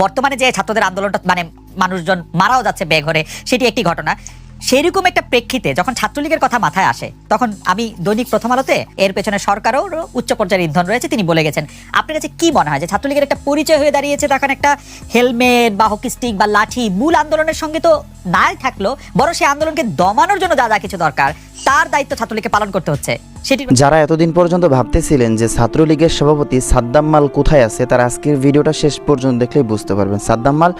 বর্তমানে যে ছাত্রদের আন্দোলনটা মানে মানুষজন মারাও যাচ্ছে বেঘরে, সেটি একটি ঘটনা। সেরকম একটা প্রেক্ষিতে যখন ছাত্রলীগের কথা মাথায় আসে, তখন আমি দৈনিক প্রথম আলোতে এর পেছনে সরকারও উচ্চ পর্যায়ের ইন্ধন রয়েছে, তিনি বলে গেছেন। আপনার কাছে কি মনে হয় যে ছাত্রলীগের একটা পরিচয় হয়ে দাঁড়িয়েছে তখন একটা হেলমেট বা হকি স্টিক বা লাঠি মূল আন্দোলনের সঙ্গে তো নাই থাকল, বরং সেই আন্দোলনকে দমানোর জন্য যা যা কিছু দরকার, তার দায়িত্ব ছাত্রলীগকে পালন করতে হচ্ছে। যারা এতদিন পর্যন্ত ভাবতেছিলেন যে ছাত্রলীগের সভাপতি সাদ্দাম মাল কোথায় আছে, তারা আজকের ভিডিওটা শেষ পর্যন্ত দেখলেই বুঝতে পারবেন। সাদ্দাম মাল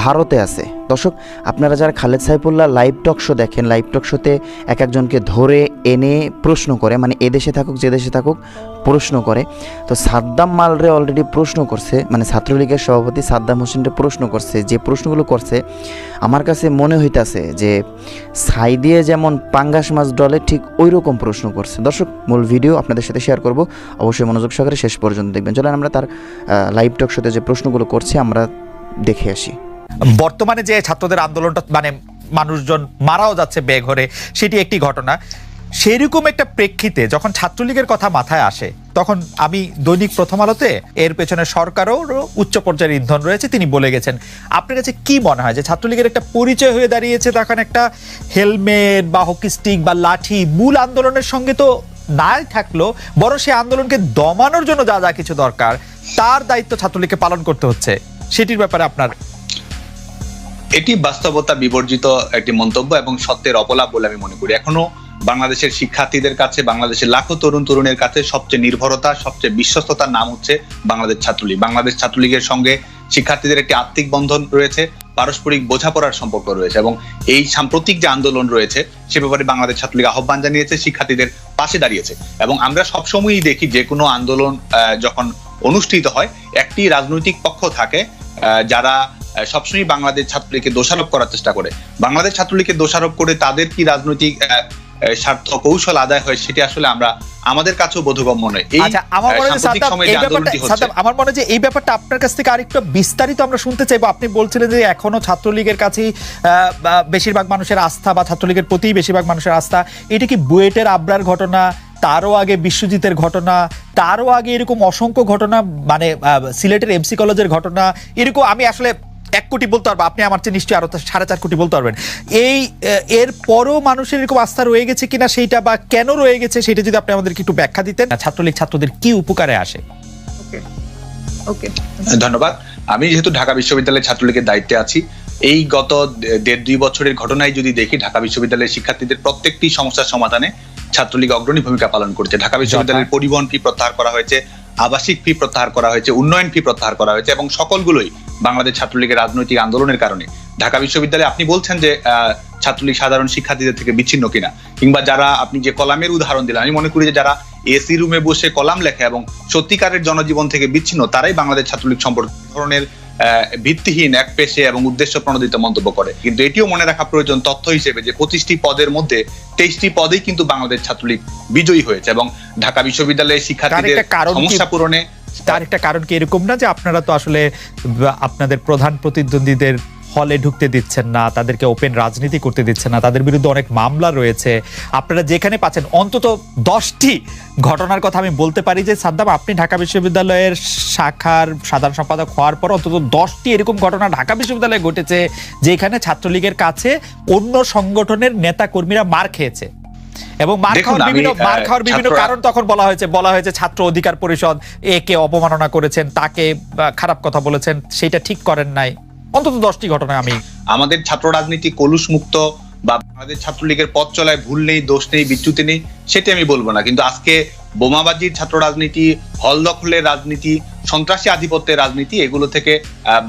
ভারতে আছে। দর্শক, আপনারা যারা Khaled Saifullah live talk show দেখেন, লাইভ টক শোতে এক একজনকে ধরে এনে প্রশ্ন করে মানে এদেশে থাকুক, যে দেশে থাকুক, প্রশ্ন করে। তো সাদ্দাম মালরে অলরেডি প্রশ্ন করছে মানে ছাত্রলীগের সভাপতি সাদ্দাম হোসেনরে প্রশ্ন করছে, যে প্রশ্নগুলো করছে, আমার কাছে মনে হইতাছে যে ছাই দিয়ে যেমন পাঙ্গাস মাছ ডলে ঠিক ওই রকম প্রশ্ন করছে। দর্শক মূল ভিডিও আপনাদের সাথে শেয়ার করব। অবশ্যই মনোযোগ সহকারে শেষ পর্যন্ত দেখবেন। চলেন আমরা তার লাইভ টক শোতে যে প্রশ্নগুলো করছি, আমরা দেখে আসি। বর্তমানে যে ছাত্রদের আন্দোলনটা মানে মানুষজন মারাও যাচ্ছে বেঘরে, সেটি একটি ঘটনা। সেরকম একটা প্রেক্ষিতে যখন ছাত্রলীগের কথা মাথায় আসে, তখন আমি দৈনিক প্রথম আলোতে এর পেছনে সরকারও উচ্চ পর্যায়ের ইন্ধন রয়েছে, তিনি বলে গেছেন। আপনার কাছে কি মনে হয় যে ছাত্রলীগের একটা পরিচয় হয়ে দাঁড়িয়েছে তখন একটা হেলমেট বা হকি স্টিক বা লাঠি, মূল আন্দোলনের সঙ্গে তো নাই থাকল, বরং সেই আন্দোলনকে দমানোর জন্য যা যা কিছু দরকার, তার দায়িত্ব ছাত্রলীগকে পালন করতে হচ্ছে। সেটির ব্যাপারে আপনার এটি বাস্তবতা বিবর্জিত একটি মন্তব্য এবং সত্যের অপলাপ বলে আমি মনে করি। এখনও বাংলাদেশের শিক্ষার্থীদের কাছে, বাংলাদেশের লাখো তরুণ তরুণের কাছে সবচেয়ে নির্ভরতা, সবচেয়ে বিশ্বস্ততার নাম হচ্ছে বাংলাদেশ ছাত্রলীগ। বাংলাদেশ ছাত্রলীগের সঙ্গে শিক্ষার্থীদের একটি আত্মিক বন্ধন রয়েছে। পারস্পরিক বোঝাপড়ার সম্পর্ক রয়েছে এবং এই সাম্প্রতিক যে আন্দোলন রয়েছে, সে ব্যাপারে বাংলাদেশ ছাত্রলীগ আহ্বান জানিয়েছে, শিক্ষার্থীদের পাশে দাঁড়িয়েছে এবং আমরা সবসময়ই দেখি যে কোনো আন্দোলন যখন অনুষ্ঠিত হয়, একটি রাজনৈতিক পক্ষ থাকে যারা সবসময় বাংলাদেশ ছাত্রলীগকে দোষারোপ করার চেষ্টা করে। বাংলাদেশ ছাত্রলীগকে দোষারোপ করে তাদের কি রাজনৈতিক স্বার্থ কৌশল আদায় হয়, সেটি আসলে আমরা আমাদের কাছেও বোধগম্য নয়। এই আচ্ছা আমার মনে হয় এই ব্যাপারটা আন্দোলনটি হচ্ছে সাদ্দাম, আমার মনে হয় যে এই ব্যাপারটা আপনার কাছ থেকে আরেকটু বিস্তারিত আমরা শুনতে চাইব। আপনি বলছিলেন যে এখনও ছাত্রলীগের কাছেই বেশিরভাগ মানুষের আস্থা বা ছাত্রলীগের প্রতি বেশিরভাগ মানুষের আস্থা এটা কি বুয়েটের আবরার ঘটনা তারও আগে বিশ্বজিতের ঘটনা তারও আগে এরকম অসংখ্য ঘটনা মানে সিলেটের এমসি কলেজের ঘটনা এরকম আমি আসলে এক কোটি বলতে পারব আপনি আমার চেয়ে নিশ্চয়ই আরও সাড়ে চার কোটি বলতে পারবেন। এই এর পরও মানুষের এরকম আস্থা রয়ে গেছে কিনা সেইটা বা কেন রয়ে গেছে সেটা যদি আপনি আমাদেরকে একটু ব্যাখ্যা দিতেন। ছাত্রলীগ ছাত্রদের কি উপকারে আসে? ওকে ওকে। ধন্যবাদ। আমি যেহেতু ঢাকা বিশ্ববিদ্যালয়ের ছাত্রলীগের দায়িত্বে আছি এই গত দেড় দুই বছরের ঘটনায় যদি দেখি ঢাকা বিশ্ববিদ্যালয়ের শিক্ষার্থীদের প্রত্যেকটি সমস্যার সমাধানে ছাত্রলীগ অগ্রণী ভূমিকা পালন করছে। ঢাকা বিশ্ববিদ্যালয়ের পরিবহন ফি প্রত্যাহার করা হয়েছে আবাসিক ফি প্রত্যাহার করা হয়েছে উন্নয়ন ফি প্রত্যাহার করা হয়েছে এবং সকলগুলোই বাংলাদেশ ছাত্রলীগের রাজনৈতিক আন্দোলনের কারণে। ঢাকা বিশ্ববিদ্যালয়ে আপনি বলছেন যে ছাত্রলীগ সাধারণ শিক্ষার্থীদের থেকে বিচ্ছিন্ন কিনা? কিংবা যারা আপনি যে কলামের উদাহরণ দিলেন আমি মনে করি যে যারা এসি রুমে বসে কলাম লেখে এবং সত্যিকারের জনজীবন থেকে বিচ্ছিন্ন তারাই বাংলাদেশ ছাত্রলীগ সম্পর্কে ধরনের আহ, ভিত্তিহীন এক পেশে এবং উদ্দেশ্য প্রণোদিত মন্তব্য করে। কিন্তু এটিও মনে রাখা প্রয়োজন তথ্য হিসেবে যে পঁচিশটি পদের মধ্যে তেইশটি পদেই কিন্তু বাংলাদেশ ছাত্রলীগ বিজয়ী হয়েছে এবং ঢাকা বিশ্ববিদ্যালয়ের শিক্ষার্থীদের? সমস্যা পূরণে তার একটা কারণ কি এরকম না যে আপনারা তো আসলে আপনাদের প্রধান প্রতিদ্বন্দ্বীদের হলে ঢুকতে দিচ্ছেন না, তাদেরকে ওপেন রাজনীতি করতে দিচ্ছেন না, তাদের বিরুদ্ধে অনেক মামলা রয়েছে। আপনারা যেখানে পাচ্ছেন, অন্তত দশটি ঘটনার কথা আমি বলতে পারি যে, সাদ্দাম, আপনি ঢাকা বিশ্ববিদ্যালয়ের শাখার সাধারণ সম্পাদক হওয়ার পর অন্তত দশটি এরকম ঘটনা ঢাকা বিশ্ববিদ্যালয়ে ঘটেছে, যেখানে ছাত্রলীগের কাছে অন্য সংগঠনের নেতা কর্মীরা মার খেয়েছে। এবং মার খাওয়ার বিভিন্ন মার খাওয়ার বিভিন্ন কারণ তখন বলা হয়েছে। বলা হয়েছে ছাত্র অধিকার পরিষদ একে অপমাননা করেছেন তাকে খারাপ কথা বলেছেন সেটা ঠিক করেন নাই। অন্তত দশটি ঘটনা আমি আমাদের ছাত্র রাজনীতি কলুষ মুক্ত বা আমাদের ছাত্রলীগের পথ চলায় ভুল নেই দোষ নেই বিচ্যুতি নেই সেটি আমি বলব না। কিন্তু আজকে বোমাবাজির ছাত্র রাজনীতি, হল দখলের রাজনীতি, সন্ত্রাসী আধিপত্যের রাজনীতি, এগুলো থেকে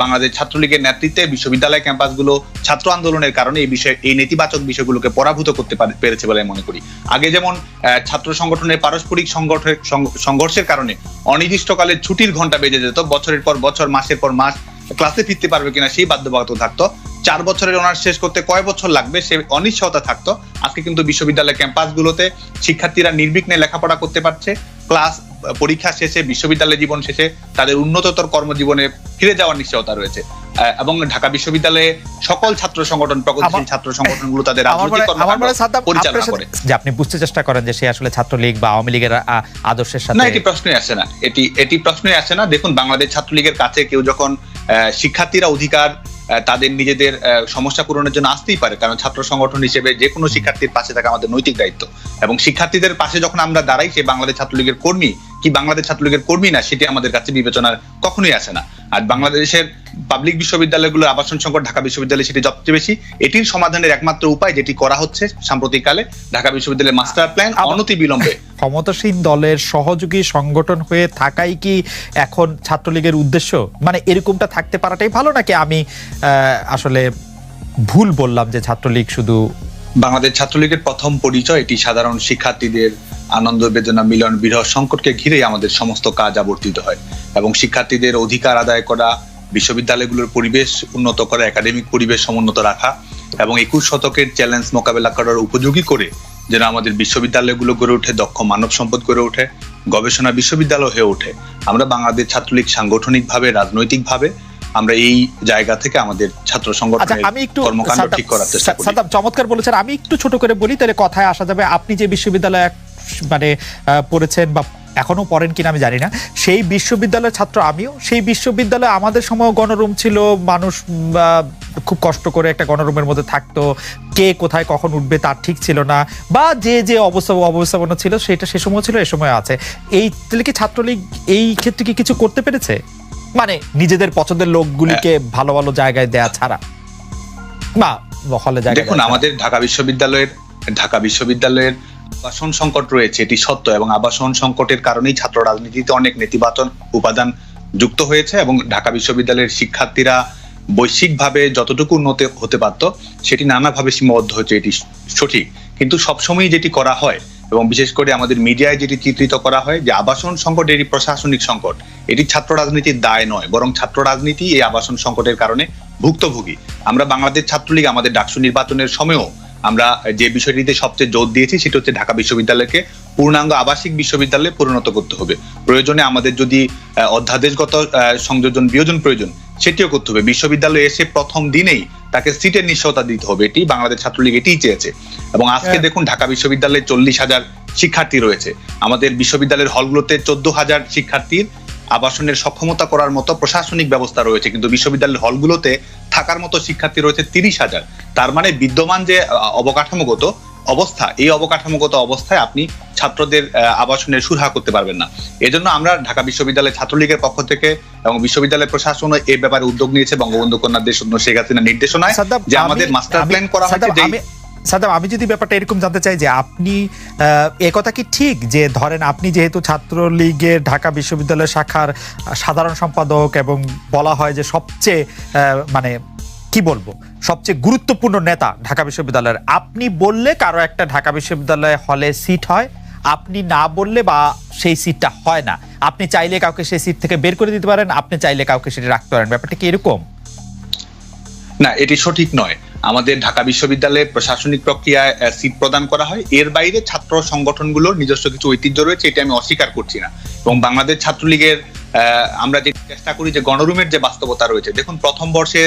বাংলাদেশ ছাত্রলীগের নেতৃত্বে বিশ্ববিদ্যালয় ক্যাম্পাসগুলো ছাত্র আন্দোলনের কারণে এই বিষয়ে, এই নেতিবাচক বিষয়গুলোকে পরাভূত করতে পেরেছে বলে মনে করি। আগে যেমন ছাত্র সংগঠনের পারস্পরিক সংগঠনের সংঘর্ষের কারণে অনির্দিষ্টকালের ছুটির ঘণ্টা বেজে যেত, বছরের পর বছর, মাসের পর মাস ক্লাসে ফিরতে পারবে কিনা সেই বাধ্যবাধকতা থাকতো। চার বছরের অনার্স শেষ করতে কয় বছর লাগবে সে অনিশ্চয়তা থাকতো। আজকে কিন্তু বিশ্ববিদ্যালয় ক্যাম্পাসগুলোতে শিক্ষার্থীরা নির্বিঘ্নে লেখাপড়া করতে পারছে। ক্লাস পরীক্ষা শেষে বিশ্ববিদ্যালয় জীবন শেষে তাদের উন্নততর কর্মজীবনে ফিরে যাওয়ার নিশ্চয়তা রয়েছে। এবং ঢাকা বিশ্ববিদ্যালয়ে সকল ছাত্র সংগঠন প্রগতিশীল ছাত্র সংগঠনগুলো তাদের পরিচালনা করে। যে আপনি বুঝতে চেষ্টা করেন যে সে আসলে ছাত্রলীগ বা আওয়ামী লীগের আদর্শের না সাথে এটি প্রশ্নই আসে না। এটি এটি প্রশ্নই আসে না। দেখুন বাংলাদেশ ছাত্রলীগের কাছে কেউ যখন আহ, শিক্ষার্থীরা অধিকার তাদের নিজেদের সমস্যা পূরণের জন্য আসতেই পারে। কারণ ছাত্র সংগঠন হিসেবে যে কোনো শিক্ষার্থীর পাশে থাকা আমাদের নৈতিক দায়িত্ব। এবং শিক্ষার্থীদের পাশে যখন আমরা দাঁড়াই, সে বাংলাদেশ ছাত্রলীগের কর্মী, কি বাংলাদেশ ছাত্রলীগের কর্মী না, সেটি আমাদের কাছে বিবেচনার কখনোই আসে না। আর বাংলাদেশের পাবলিক বিশ্ববিদ্যালয়গুলোর আবাসন সংকট ঢাকা বিশ্ববিদ্যালয়ে সেটি সবচেয়ে বেশি। এটির সমাধানের একমাত্র উপায় যেটি করা হচ্ছে সাম্প্রতিককালে ঢাকা বিশ্ববিদ্যালয়ের মাস্টার প্ল্যান অনতি বিলম্বে ক্ষমতাসীন দলের সহযোগী সংগঠন হয়ে থাকাই কি এখন ছাত্রলীগের উদ্দেশ্য? মানে এরকমটা থাকতে পারাটাই ভালো নাকি আমি আসলে ভুল বললাম যে ছাত্রলীগ শুধু বাংলাদেশ ছাত্রলীগের প্রথম পরিচয় এটি সাধারণ শিক্ষার্থীদের আনন্দ বেদনা মিলন বিরহ সংকটকে ঘিরেই আমাদের সমস্ত কাজ আবর্তিত হয়। এবং শিক্ষার্থীদের অধিকার আদায় করা বিশ্ববিদ্যালয়গুলোর পরিবেশ উন্নত করা একাডেমিক পরিবেশ সমুন্নত রাখা এবং একুশ শতকের চ্যালেঞ্জ মোকাবেলা করার উপযোগী করে যেন আমাদের বিশ্ববিদ্যালয়গুলো গড়ে ওঠে দক্ষ মানব সম্পদ গড়ে ওঠে গবেষণা বিশ্ববিদ্যালয় হয়ে ওঠে। আমরা বাংলাদেশ ছাত্রলীগ সাংগঠনিকভাবে রাজনৈতিকভাবে আমরা এই জায়গা থেকে আমাদের ছাত্র আচ্ছা সংগঠনের আমি একটু কর্মকাণ্ড ঠিক করার চেষ্টা করি। চমৎকার বলেছেন। আমি একটু ছোট করে বলি তাহলে কথায় আসা যাবে। আপনি যে বিশ্ববিদ্যালয়ে মানে পড়েছেন বা এখনও পড়েন কিনা আমি জানি না। সেই বিশ্ববিদ্যালয়ের ছাত্র আমিও। সেই বিশ্ববিদ্যালয়ে আমাদের সময় গণরুম ছিল মানুষ খুব কষ্ট করে একটা গণরুমের মধ্যে থাকতো। কে কোথায় কখন উঠবে তার ঠিক ছিল না। বা যে যে অবস্থা অবস্থাপনা ছিল সেটা সে সময় ছিল এ সময় আছে। এই তাহলে কি ছাত্রলীগ এই ক্ষেত্রে কি কিছু করতে পেরেছে? মানে নিজেদের পছন্দের লোকগুলিকে ভালো ভালো জায়গায় দেয়া ছাড়া। বা হলে জায়গা দেখুন আমাদের ঢাকা বিশ্ববিদ্যালয়ের ঢাকা বিশ্ববিদ্যালয়ের আবাসন সংকট রয়েছে, এটি সত্য এবং আবাসন সংকটের কারণেই ছাত্র রাজনীতিতে অনেক নেতিবাচক উপাদান যুক্ত হয়েছে এবং ঢাকা বিশ্ববিদ্যালয়ের শিক্ষার্থীরা বৈশ্বিকভাবে যতটুকু উন্নত হতে পারত, সেটি নানাভাবে সীমাবদ্ধ হয়েছে, এটি সঠিক। কিন্তু সবসময় যেটি করা হয় এবং বিশেষ করে আমাদের মিডিয়ায় যেটি চিত্রিত করা হয় যে আবাসন সংকট এটি প্রশাসনিক সংকট। এটি ছাত্র রাজনীতির দায় নয়, বরং ছাত্র রাজনীতি এই আবাসন সংকটের কারণে ভুক্তভোগী। আমরা বাংলাদেশ ছাত্রলীগ আমাদের ডাকসু নির্বাচনের সময়ও আমরা যে বিষয়টিতে সবচেয়ে জোর দিয়েছি সেটা হচ্ছে ঢাকা বিশ্ববিদ্যালয়কে পূর্ণাঙ্গ আবাসিক বিশ্ববিদ্যালয়ে পরিণত করতে হবে। প্রয়োজনে আমাদের যদি অধ্যাদেশগত সংযোজন বিয়োজন প্রয়োজন সেটিও করতে হবে। বিশ্ববিদ্যালয়ে এসে প্রথম দিনেই তাকে সিটের নিশ্চয়তা দিতে হবে। এটি বাংলাদেশ ছাত্রলীগ এটিই চেয়েছে। এবং আজকে হ্যাঁ। দেখুন ঢাকা বিশ্ববিদ্যালয়ে চল্লিশ হাজার শিক্ষার্থী রয়েছে। আমাদের বিশ্ববিদ্যালয়ের হলগুলোতে চোদ্দ হাজার শিক্ষার্থীর আবাসনের সক্ষমতা করার মতো প্রশাসনিক ব্যবস্থা রয়েছে। কিন্তু বিশ্ববিদ্যালয়ের হলগুলোতে থাকার মতো শিক্ষার্থী রয়েছে তিরিশ হাজার। তার মানে বিদ্যমান যে অবকাঠামোগত অবস্থা এই অবকাঠামোগত অবস্থায় আপনি ছাত্রদের আবাসনের সুরাহা করতে পারবেন না। এজন্য আমরা ঢাকা বিশ্ববিদ্যালয় ছাত্রলীগের পক্ষ থেকে এবং বিশ্ববিদ্যালয় প্রশাসন এ ব্যাপারে উদ্যোগ নিয়েছে। বঙ্গবন্ধু কন্যা দেশ শেখ হাসিনার নির্দেশনায় যে আমাদের মাস্টার প্ল্যান করা হয়েছে সাদ্দাম, যেই আমি- যদি ব্যাপারটা এরকম জানতে চাই যে আপনি আহ, এ কথা কি ঠিক যে ধরেন আপনি যেহেতু ছাত্রলীগের ঢাকা বিশ্ববিদ্যালয় শাখার সাধারণ সম্পাদক এবং বলা হয় যে সবচেয়ে মানে কি বলব সবচেয়ে গুরুত্বপূর্ণ নেতা ঢাকা বিশ্ববিদ্যালয়ের আপনি বললে কারও একটা ঢাকা বিশ্ববিদ্যালয় হলে সিট হয় আপনি না বললে বা সেই সিটটা হয় না। আপনি চাইলে কাউকে সেই সিট থেকে বের করে দিতে পারেন আপনি চাইলে কাউকে সেটা রাখতে পারেন। ব্যাপারটা কি এরকম? না এটি সঠিক নয়। আমাদের ঢাকা বিশ্ববিদ্যালয়ে প্রশাসনিক প্রক্রিয়ায় সিট প্রদান করা হয়। এর বাইরে ছাত্র সংগঠনগুলোর নিজস্ব কিছু ঐতিহ্য রয়েছে, এটা আমি অস্বীকার করছি না। এবং বাংলাদেশ ছাত্রলীগের আমরা যে চেষ্টা করি যে গণরুমের যে বাস্তবতা রয়েছে, দেখুন প্রথম বর্ষে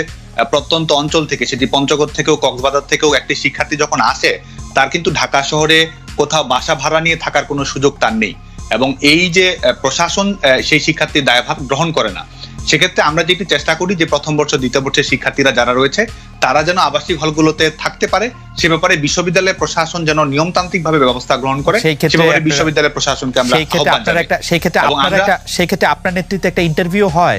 প্রত্যন্ত অঞ্চল থেকে, সেটি পঞ্চগড় থেকেও, কক্সবাজার থেকেও একটি শিক্ষার্থী যখন আসে, তার কিন্তু ঢাকা শহরে কোথাও বাসা ভাড়া নিয়ে থাকার কোনো সুযোগ তার নেই। এবং এই যে প্রশাসন সেই শিক্ষার্থীর দায়ভার গ্রহণ করে না সেক্ষেত্রে আমরা যেটি চেষ্টা করি যে প্রথম বর্ষ দ্বিতীয় বর্ষের শিক্ষার্থীরা যারা রয়েছে তারা যেন আবাসিক হলগুলোতে থাকতে পারে। সে ব্যাপারে বিশ্ববিদ্যালয়ের প্রশাসন যেন নিয়মতান্ত্রিক ভাবে ব্যবস্থা গ্রহণ করে। সেই ক্ষেত্রে বিশ্ববিদ্যালয়ের প্রশাসনকে আমরা সেই ক্ষেত্রে আপনার একটা সেই ক্ষেত্রে আপনার একটা সেই ক্ষেত্রে আপনার নেতৃত্বে একটা ইন্টারভিউ হয়।